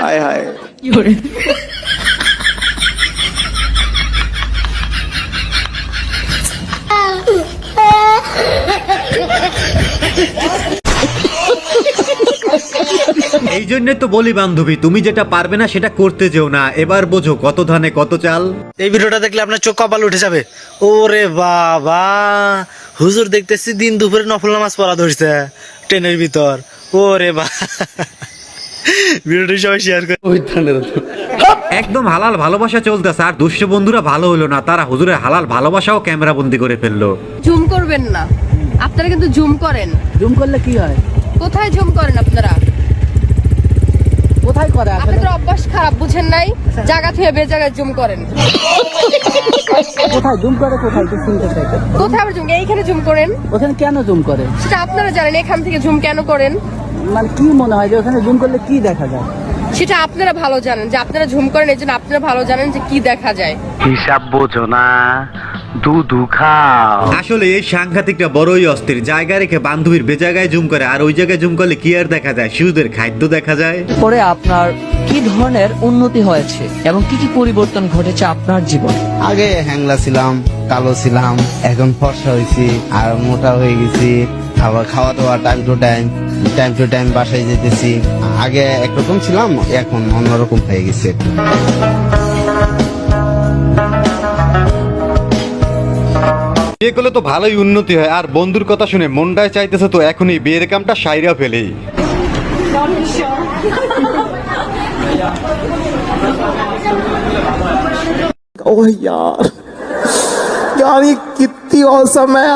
হায় হায় এই জন্য তো বলি বান্ধবী তুমি যেটা পারবে না সেটা করতে যেও না। এবার বোঝো কত ধানে কত চাল। এই ভিডিওটা দেখলে আপনার চোখ কপাল উঠে যাবে। ওরে বাবা হুজুর দেখতেছি দিন দুপুরে নফল নামাজ পড়া ধরছে ট্রেনের ভিতর। ওরে বা ভিডিওটি সবাই শেয়ার করে। একদম হালাল ভালোবাসা চলতেছে আর দুষ্ট বন্ধুরা ভালো হলো না তারা হুজুরের হালাল ভালোবাসাও ক্যামেরা বন্দি করে ফেলল। জুম করবেন না আপনারা কিন্তু জুম করেন। জুম করলে কি হয়? কোথায় জুম করেন আপনারা? কোথায় করে আসলে? আপনাদের অভ্যাস খারাপ বুঝেন নাই? জায়গা থেকে বে জায়গায় জুম করেন। কোথায়? জুম করে কোথায়? একটু শুনতে চাই। কোথায় আবার জুম? এইখানে জুম করেন। ওখানে কেন জুম করে? সেটা আপনারা জানেন এখান থেকে জুম কেন করেন? মানে কি মনে হয় যে ওখানে জুম করলে কি দেখা যায়? সেটা আপনারা ভালো জানেন। যে আপনারা জুম করেন এই জন্য আপনারা ভালো জানেন যে কি দেখা যায়। হিসাব বোঝো না। দুধু খাও। আসলে এই সাংঘাতিকটা বড়ই অস্থির। জায়গা রেখে বান্ধবীর বে জায়গায় জুম করে আর ওই জায়গায় জুম করলে কি আর দেখা যায়? শিশুদের খাদ্য দেখা যায়। পরে আপনার কি ধরনের উন্নতি হয়েছে এবং কি কি পরিবর্তন ঘটেছে আপনার জীবনে? আগে হ্যাংলা ছিলাম কালো ছিলাম এখন ফর্সা হয়েছি আর মোটা হয়ে গেছি আবার খাওয়া দাওয়া time to time time to time বাসায় যেতেছি। আগে একরকম ছিলাম এখন অন্যরকম হয়ে গেছে। বিয়ে করলে তো ভালোই উন্নতি হয় আর বন্ধুর কথা শুনে মনটায় চাইতেছে তো এখনই বিয়ের কামটা সাইরা ফেলেই ओह यार यार ये कितनी औसम है